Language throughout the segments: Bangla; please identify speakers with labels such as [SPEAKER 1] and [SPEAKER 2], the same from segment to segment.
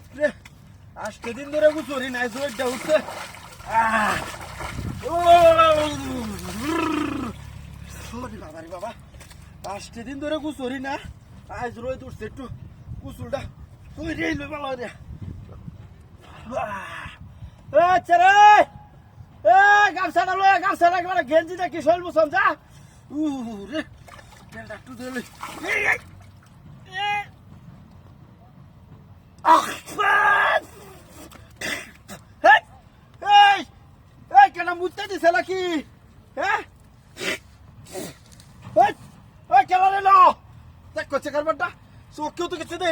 [SPEAKER 1] বাপরে আজকে দিন ধরে গুছরি নাই, জোরটা উঠছে। বাবা রে বাবা পাঁচটা দিন ধরে গুছরি না, আজ রোদ উঠছে একটু, গুসুলটা তুই রে ভালো রে। এ ছেড়ে এ, গামছাটা লয়, গামছাটা একবার গেঞ্জিটা কি সলবো সমঝা উ রে একটু দিলে এই এই এই আহ বাস! এই এই এই কেন দিছে নাকি? হ্যাঁ এই কেন রে লো। দেখ করছে কারবারটা। চোখেও তো কিছু রে,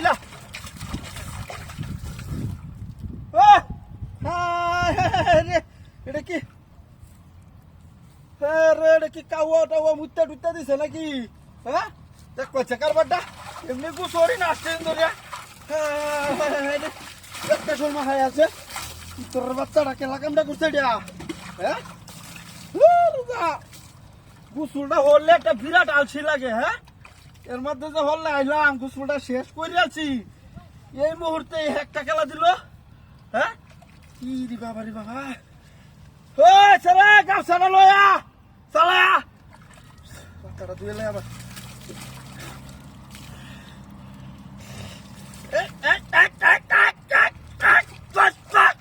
[SPEAKER 1] এটা কি? রে এটা কি কাউয়া টাউয়া মুত্তা টুত্তা দিছে নাকি? হ্যাঁ দেখ করছে কারবারটা। এমনি গুছরি না আসছে ধরিয়া একটা শর্মা খাই আছে। তোর বাচ্চাটা কেলা কামটা করছে এটা। হ্যাঁ গুসুলটা হলে একটা বিরাট আলসি লাগে হ্যাঁ? এর মধ্যে যে হলে আইলাম গুসুলটা শেষ করে আছি এই মুহূর্তে একটা খেলা দিল হ্যাঁ? কি রে বাবা রে বাবা। লয়া চালা। বাচ্চাটা দুয়ে লয় আবার। এই, এই, এই, এই, এই, এই, এই, বাস, বাস।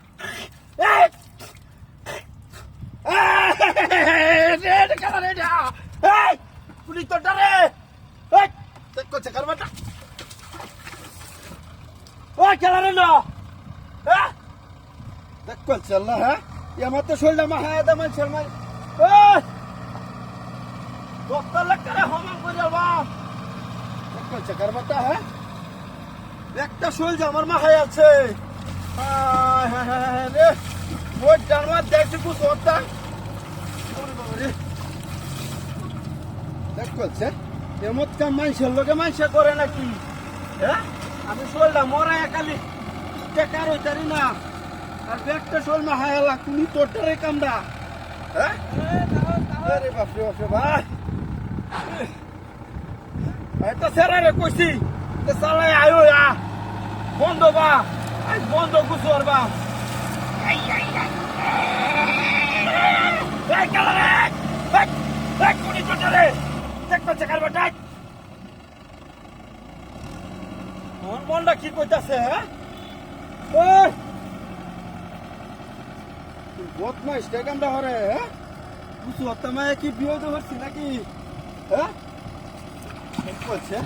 [SPEAKER 1] এই। এই, রে, রে, খেলা রে, এটা। এই, পুলিশ তোরটা রে। এই, চেক করছে কারবারটা। ওই, খেলা রে না। হ্যাঁ? চেক করছে আল্লাহ, হ্যাঁ? আমার তো শরীরটা মাহায় দে মানুষের মাই। এই, ডক্টর লেখারে হমান করে বাপ। চেক করছে কারবারটা, হ্যাঁ? একটা শৈল আমার মাথায় আছে হায় হায় হায় হায় রে ওই জানোয়ার দেখছি কুছ হত্যা দেখ করছে এমত কাম মানুষের লোকে মানুষে করে নাকি হ্যাঁ আমি শোলটা মরা একালি টেকার হইতারি না আর একটা শোল মাহায় এলা তুমি তোরটারে কামড়া হ্যাঁ আরে বাপরে বাপরে ভাই এটা সেরা রে কইছি তে সালাই আয়ো ইয়া বন্ধ বা আজ বন্ধ গুছর বা এই এই এই এই কালা রে কোনি চলে চেক করছে কারবা ডাক মন মনটা কি কইতাছে হ্যাঁ? বদমাইশ টাকামটা হরে বুঝু হত্যামায় কি বিয়ে হচ্ছি নাকি হ্যাঁ? ঠিক বলছে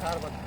[SPEAKER 1] সার বাচ্চা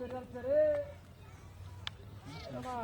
[SPEAKER 2] সারা বেড়াচ্ছে রে মা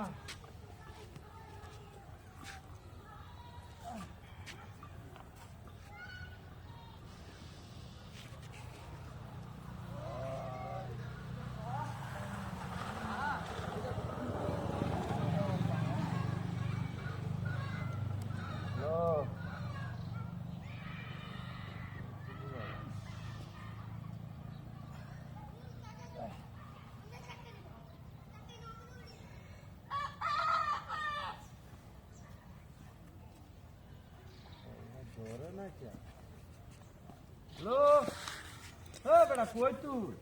[SPEAKER 1] তুই?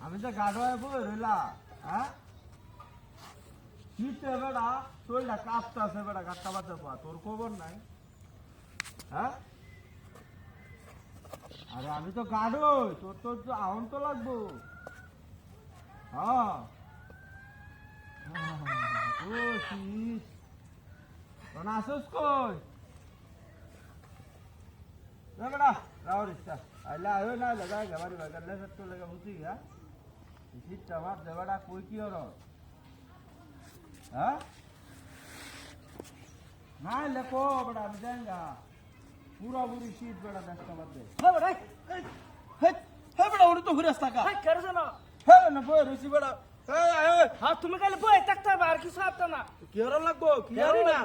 [SPEAKER 1] আমি তো গাড়োয় বই রইলা হ্যাঁ? শীতে বেটা? শরীরটা কাঁপতাছে বেটা গাট্টা বাচ্চা পা, তোর খবর নাই? হ্যাঁ? আরে আমি তো গাড়োই তোর তো আহন তো লাগবো। হ্যাঁ। ও কই? না বেটা রাও রিস্তা আইলা আয়ো না লাগা গাবারি বাগার লে সত্য লাগা বুঝি গা শীতটা মার দে বেটা কই কি হর হ্যাঁ না লেখো বেটা আমি যাঙ্গা পুরা পুরি শীত বেটা দেখতে পারবে
[SPEAKER 2] হ্যাঁ বেটাই
[SPEAKER 1] হে হে বেটা ওরে তো ঘুরে থাকা
[SPEAKER 2] হাই কেন না
[SPEAKER 1] হে না বই রইছি বেটা হে হে
[SPEAKER 2] হ্যাঁ তুমি কালে বই থাকতে হবে আর কিছু হারতাম না।
[SPEAKER 1] কি হর লাগবো? কি হারি না?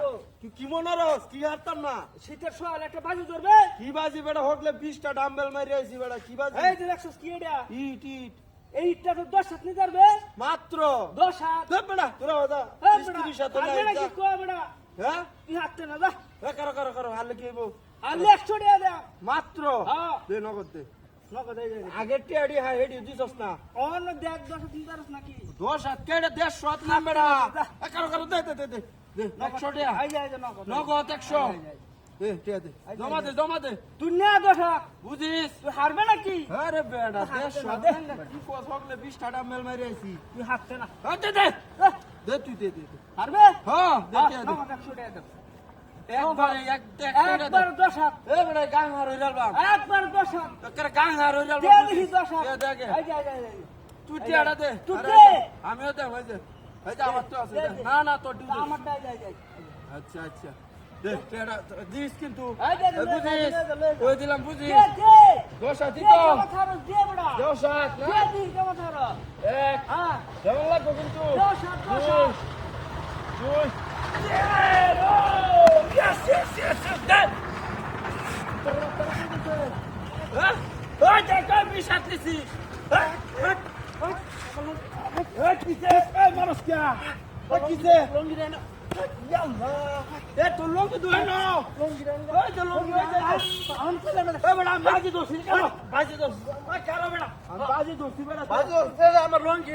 [SPEAKER 1] কি মনে রস কি হারতাম না?
[SPEAKER 2] শীতের সোয়াল একটা বাজু ধরবে?
[SPEAKER 1] কি বাজি বেটা হোকলে 20টা ডাম্বেল মারি আইছি বেটা কি বাজি?
[SPEAKER 2] এই যে দেখছিস কি এটা
[SPEAKER 1] ইট ইট।
[SPEAKER 2] এইটা তো দশ হাত
[SPEAKER 1] মাত্র?
[SPEAKER 2] দশ হাত।
[SPEAKER 1] দে বেটা তোরা ওদা
[SPEAKER 2] হ্যাঁ
[SPEAKER 1] নাই
[SPEAKER 2] আর
[SPEAKER 1] যা।
[SPEAKER 2] কি কয় বেটা
[SPEAKER 1] হ্যাঁ?
[SPEAKER 2] তুই হাঁটতে না যা
[SPEAKER 1] এ করো করো করো হালে কি হইব?
[SPEAKER 2] আর একশো টাকা দে
[SPEAKER 1] মাত্র?
[SPEAKER 2] হ্যাঁ।
[SPEAKER 1] দে নগদ দে। আগের টিয়াডি হাই হেডি দিছস না
[SPEAKER 2] অন্য দেখ দশ নিয়ে ধরস নাকি?
[SPEAKER 1] দশ হাত কেটে দেড়শো হাত নাম বেটা? এ করো করো দে দে দে দে একশো টিয়া।
[SPEAKER 2] নগদ।
[SPEAKER 1] একশো। জমা দে জমা দে।
[SPEAKER 2] তুই না দশ
[SPEAKER 1] বুঝিস?
[SPEAKER 2] তুই হারবে নাকি?
[SPEAKER 1] আরে বেটা
[SPEAKER 2] হাতে
[SPEAKER 1] দেড়শো
[SPEAKER 2] না,
[SPEAKER 1] হাত
[SPEAKER 2] দে।
[SPEAKER 1] কি কস হকলে বিশটা ডাম্বেল মারি আইছি।
[SPEAKER 2] তুই হাঁটতে না।
[SPEAKER 1] দে দে। দে তুই দে দে দে।
[SPEAKER 2] হারবে?
[SPEAKER 1] হ্যাঁ দে
[SPEAKER 2] হ্যাঁ,
[SPEAKER 1] দে।
[SPEAKER 2] একশো টাকা দে।
[SPEAKER 1] একবার এক এক
[SPEAKER 2] একবার দশ হাত
[SPEAKER 1] গাং হার হইরাল বাম
[SPEAKER 2] একবার দশ হাত
[SPEAKER 1] গাং হার বাম
[SPEAKER 2] দশ হাত।
[SPEAKER 1] তুই টিয়াটা দে
[SPEAKER 2] তুই দে।
[SPEAKER 1] আমিও দে হয়ে যায় আমার তো আছে। না না তোর
[SPEAKER 2] আমারটা।
[SPEAKER 1] আচ্ছা আচ্ছা। দিস কিন্তু। বুঝিস। ওই দিলাম বুঝিস? দিত। এক দুই দুই।
[SPEAKER 2] Yes, yes, yes, yes, দে।
[SPEAKER 1] হ্যাঁ ওই দেখ ওই বিশ হাত দিছি হ্যাঁ হ্যাঁ
[SPEAKER 2] হ্যাঁ,
[SPEAKER 1] হ্যাঁ কিসে এই মানুষ কে ওই কিসে
[SPEAKER 2] লঙ্গি দে না।
[SPEAKER 1] ইয়াল্লা এ তো লঙ্গি দুই ন
[SPEAKER 2] লঙ্গি রঙ
[SPEAKER 1] ওই তো লঙ্গি হয়ে যায়
[SPEAKER 2] আম চলে না
[SPEAKER 1] এ বেটা আমি বাজি দোষি কেন বাজি দোষ ওই কারও বেটা আমি বাজি দোষি বেটা
[SPEAKER 2] বাজু আমার লঙ্গি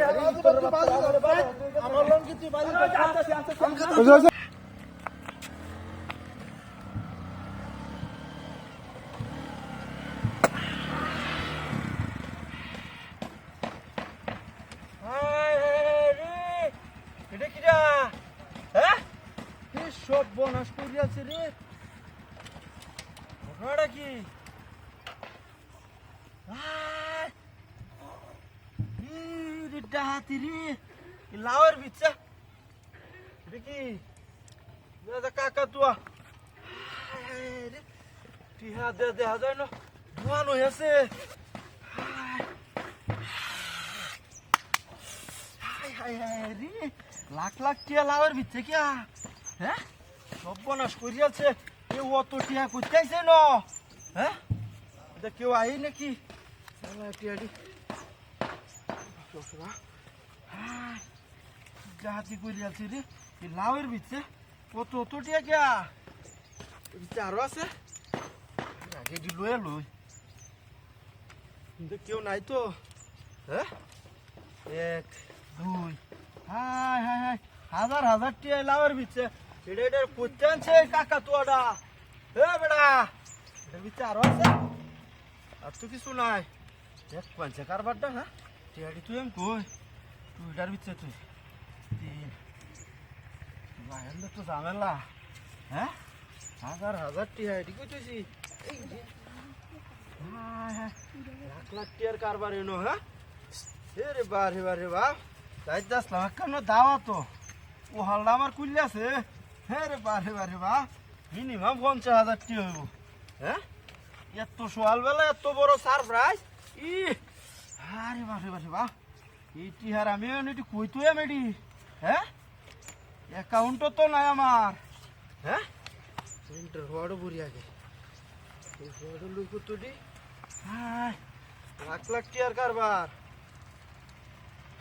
[SPEAKER 2] আমার লঙ্গি তুই বাজু
[SPEAKER 1] আনতেছি আনতেছি এটা কিরা হ্যাঁ কি সব বনাস করিয়াছে রে ঘটনাটা কি আয়! ই রে ডাহাতি রে ই লাউয়ের বিচ্ছা এটা কি দাদা কাকা তুয়া আয় রে টিহা দে দেখা যায় না ধোয়ানো হয়েছে হাই রে। লাখ লাখ টিয়া লাউয়ের ভিতরে কিয়া হ্যাঁ সব বনাস করিয়াছে। কেউ অত টিয়া করতে আইছে ন হ্যাঁ কেউ আই নাকি? টিয়াডি জাহাতি করিয়াছে রে। এই লাউয়ের ভিতরে কত অত টিয়া কিয়া ভিতরে আরও আছে? আগে লয়ে লই। কিন্তু কেউ নাই তো। হ্যাঁ এক দুই। হাই হাই হাই। হাজার হাজার টিয়া লাউয়ের ভিতরে এটা এটা করতে আনছে কাকা তোয়াটা। হে বেটা এটার ভিতরে আরও আছে। আর তো কিছু নাই। দেখ পাঞ্চে কারবারটা হ্যাঁ? টিয়াডি তুই আমি কই? তুই এটার ভিতরে তুই। তিন। বাইরে তো ঝামেলা। হ্যাঁ? হাজার হাজার টিয়া এটি কই তুইছি এই যে। হায়, লাখ লাখ টিয়ার কারবার এনো হ্যাঁ? রে বা রে বা রে বা যাইতে আসলাম কেন দাওয়া তো। ও হালটা আমার কুল্লে আছে। হ্যাঁ রে বা রে বা মিনিমাম পঞ্চাশ হাজার টি হইব। হ্যাঁ এত সকালবেলা এত বড় সারপ্রাইজ? ই আরে বা রে বা রে বা। এই টিহার আমি একটু কই তুই মেডি হ্যাঁ অ্যাকাউন্টও তো নাই আমার। হ্যাঁ প্রিন্টার হওয়ারও বুড়ি আগে। এই হওয়ারও কতটি হায় লাখ লাখ টিয়ার কারবার হায়, কেলা আইতাছে রে কত টিয়া আরে বারে বারে বা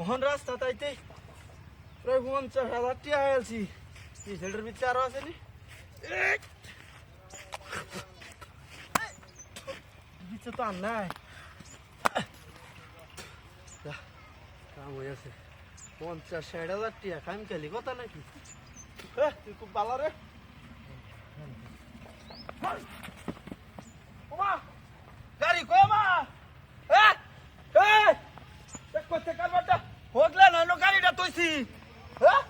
[SPEAKER 1] ওহন রাস্তা তাইতে প্রায় পঞ্চাশ হাজার টিয়া এই সেটার ভিতরে আরও আছে নি? ভিতরে তো আর নাই। কাম হয়ে আছে পঞ্চাশ ষাট হাজার টিয়া কাম খেলি, কথা নাকি? তুই খুব ভালো রে। গাড়ি কই মা এ এ কইতে কারবারটা হোগলা না গাড়িটা তুইছি। হ্যাঁ?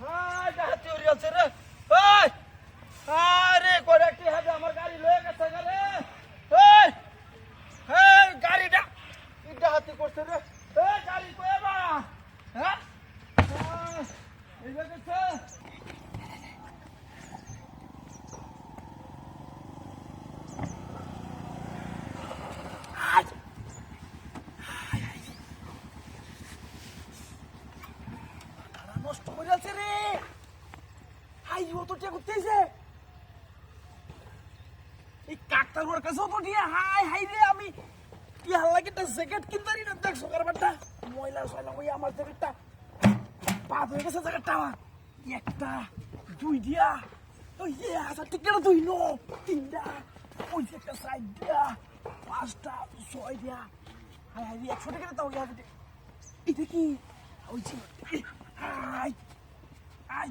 [SPEAKER 1] হ্যাঁ ওরি আছে রে। ওই আরে কি হবে? আমার গাড়ি লয়ে গেছে গেলে এই এই, গাড়িটা ইটা হাতি করছে রে। এই, গাড়ি কই মা হ্যাঁ? এই গেছে তারা নষ্ট করে আছে রে হাই ও তো টিয়া করতেছে এই কাকটার ওর কাছে তো টিয়া, হাই হাই রে আমি। কি হাল্লা কিটা জ্যাকেট কিনতারি না দেখছ কারবারটা ময়লা সয়লা ওই আমার জ্যাকেটটা পাত হয়ে গেছে জ্যাকেটটা আমার। একটা, দুই দিয়া। ওই যে হাজার টিকেট দুই নো তিনটা ওই যে একটা সাইড দিয়া, পাঁচটা, ছয় দিয়া। হাই হাই একশো টাকা দাও এটা কি? ওই যে হাই হাই।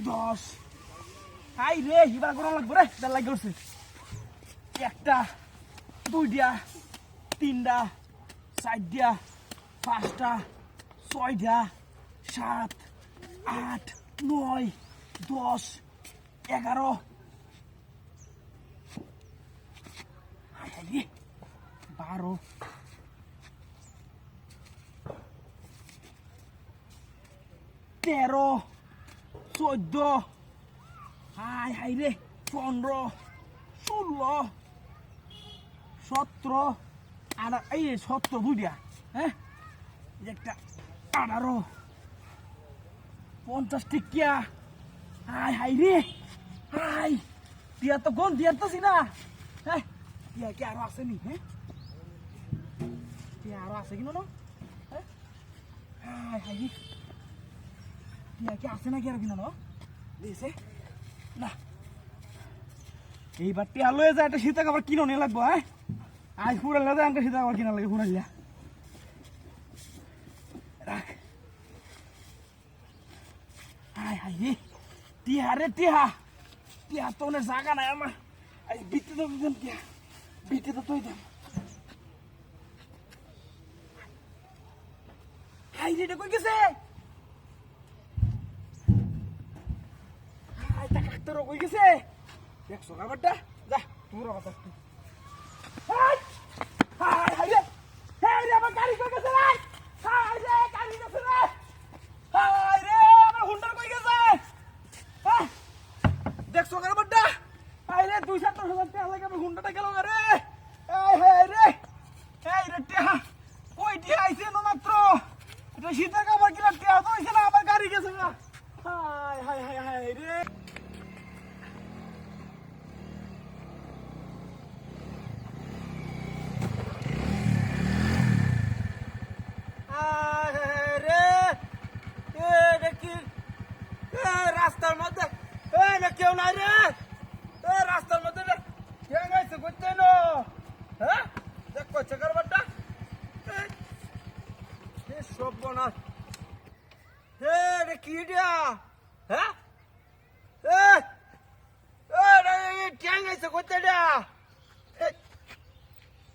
[SPEAKER 2] দশ। হাই রে হিবার করা লাগবে রে তার লাগে উঠছে একটা, দুইটা, তিনটা, চারটা, পাঁচটা, ছয়টা, সাত, আট, নয়, দশ, এগারো। বারো। তেরো। চোদ্দ। হাই হাই রে, পনেরো, ষোলো, সতেরো আঠারো এই সতেরো দুইটা হ্যাঁ? একটা আঠারো, পঞ্চাশ টিকিয়া। হাই হাই রে, হাই টিয়া তো গন দিয়ারতাছি না হ্যাঁ? টিয়া কি আরও আছে নি হ্যাঁ? টিয়া আরও আছে কিনা না হ্যাঁ? হাই হাই কি আছে না কি আর কিনা না দিয়েছে না। এইবার টিয়া লয়ে যায় একটা সীতা কাপড় কিনো নিয়ে লাগবো হ্যাঁ আজ ফুরালে যায় আমাকে সীতা কাপড় কিনা লাগে ফুরাইয়া রাখ হাই হাই রে টিহা রে টিহা। টিহা তো অনেক জায়গা নাই আমার আজ বিতে তো দিতাম টিহা। বিতে তো তুই দাম হাই তা কাকতারও কই গেছে দেখছ কাবারটা যা তোর কথা হাই হাই হাই রে হাই রে আমার গাড়ি কই গেছে রে হাই রে গাড়ি গেছে রে? হাই রে আমার হুন্ডার কই গেছে? হ্যাঁ দেখছ কাবারটা হাই রে, দুই সাত হাজার টাকা লাগে আমার হুন্ডাটা গেল রে। হাই হাই রে। হাই রে টিহা কই টিহা আইছে না মাত্র? এটা শীতের কাপড় কিনা টিহা তো হইছে না, আমার গাড়ি গেছে না হাই হাই হাই হাই রে
[SPEAKER 1] রে এটা কি এ, রাস্তার মধ্যে এ না কেউ নাই রে এ রাস্তার মধ্যে রে কে গাইছে করতে নো হ্যাঁ দেখ করছে কারবারটা এ সব বনা এ রে কি দিয়া হ্যাঁ এ এ রে কে গাইছে করতে দিয়া এ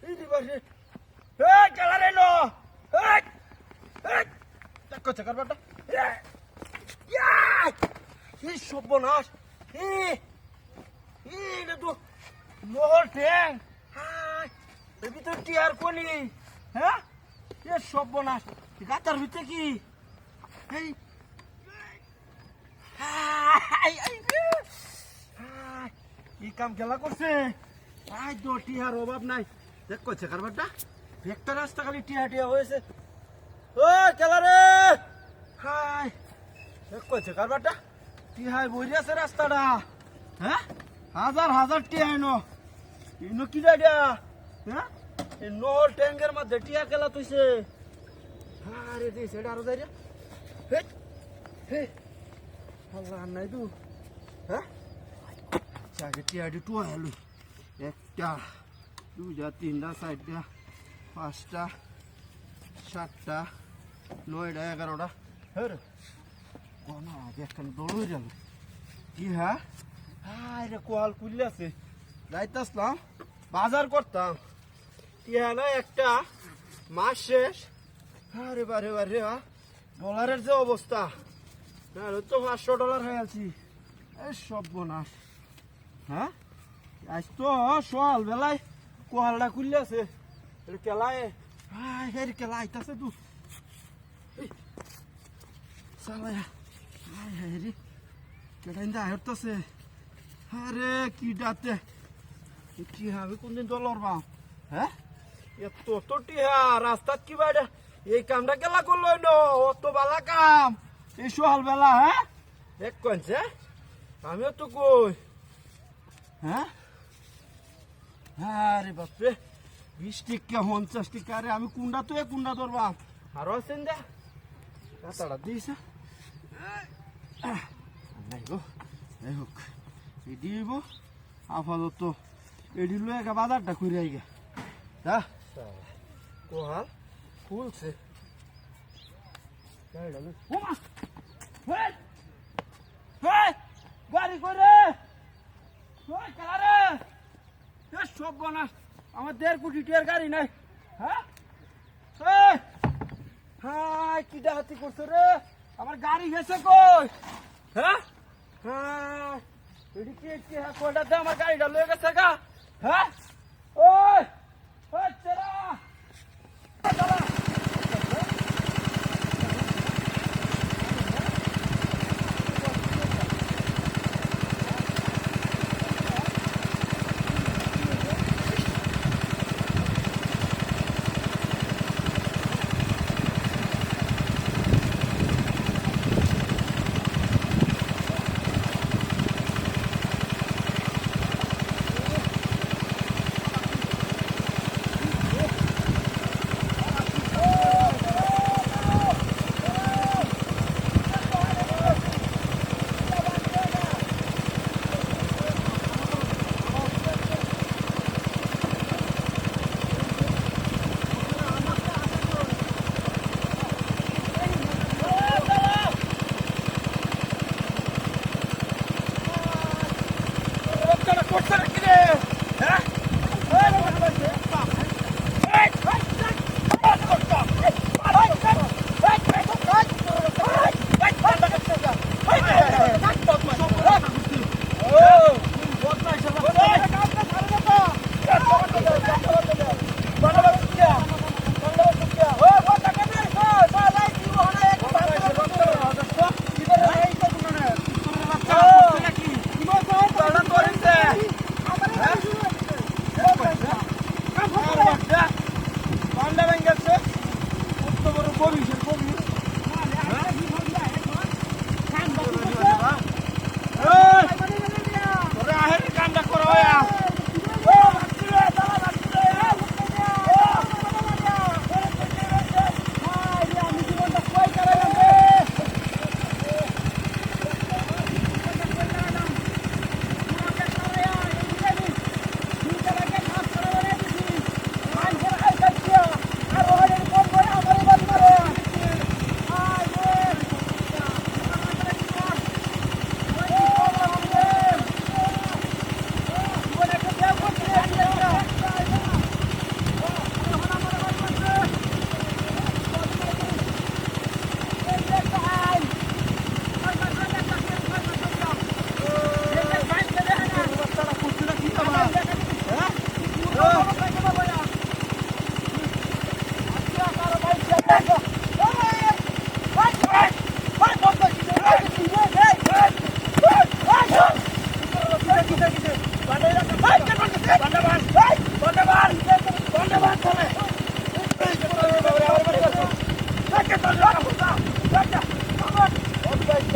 [SPEAKER 1] এই দিবাসে এ চালা নো এই এই দেখ করছে কারবারটা এই সর্বনাশ? এটা তো মোহর ট্যাং এর ভিতর টিয়ার কোনি হ্যাঁ? এ সর্বনাশ। গাতার ভিতরে কি? এই এই কাম খেলা করছে? আই তো, টিয়ার অভাব নাই। দেখ করছে কারবারটা একটা রাস্তা খালি টিয়া টিয়া হয়েছে। ও, খেলা রে! হাই দেখ করছে কারবারটা টিহাই বই আছে রাস্তাটা। হ্যাঁ? হাজার হাজার টিয়া এনো। ইনো কি যাইয়া হ্যাঁ? এই নহর ট্যাঙ্কের মধ্যে টিয়া খেলা তুইছে আরে দিস এটা আরও যাই হে হে আল্লাহ নাই তু। হ্যাঁ? আগে টিয়াটি টু আলু একটা দুটা তিনটা পাঁচটা, সাতটা, নয়টা, এগারোটা। হ্যাঁ কোনা আগে একখানে দৌড়ে গেল। কি হ্যাঁ? হ্যাঁ রে কোয়াল কুললে আছে। যাইতাসলাম বাজার করতাম। কি হ্যাঁ না একটা মাস শেষ। আরে বারে বারে ডলারের যে অবস্থা। নাহলে তো পাঁচশো ডলার হয়ে আছি। এই সব বোনাস হ্যাঁ? আজ তো সকাল বেলায় কোয়ালটা খুললে আছে। কেলায়। হ্যাঁ হের কেলা আইতাছে হায় হায় রে কেটা ইন্দা হেরতাছে আরে, কি ডাতে। কি হবে? কোনদিন দলর বা হ্যাঁ? এত তো টিহা রাস্তাত কি বাইরে? এই কামটা কেলা করল ন বালা কাম। এই সকাল বেলা হ্যাঁ? এক কনছে আমিও তো কই। হ্যাঁ? আরে বাপরে বিশ টিকা পঞ্চাশ টিকা আরে আমি কুন্ডা তো কুন্ডা ধরবাম আরও আছেন দে? কাতাড়া দিয়েছে নাই গো যাই হোক এটি হইব আপাতত। এটি একা বাজারটা খুঁড়ে আইগে। হ্যাঁ কোহাল খুলছে হেই গাড়ি করে কারে সব আমার দেড় কোটি টিয়ার গাড়ি নাই। হ্যাঁ? হাই কি ডাহাতি করছ রে? আমার গাড়ি গেছে কই হ্যাঁ হ্যাঁ এডি কি কি হ্যাঁ কোনটা দে আমার গাড়িটা লয়ে গেছে গা হ্যাঁ ওই ওই চেরা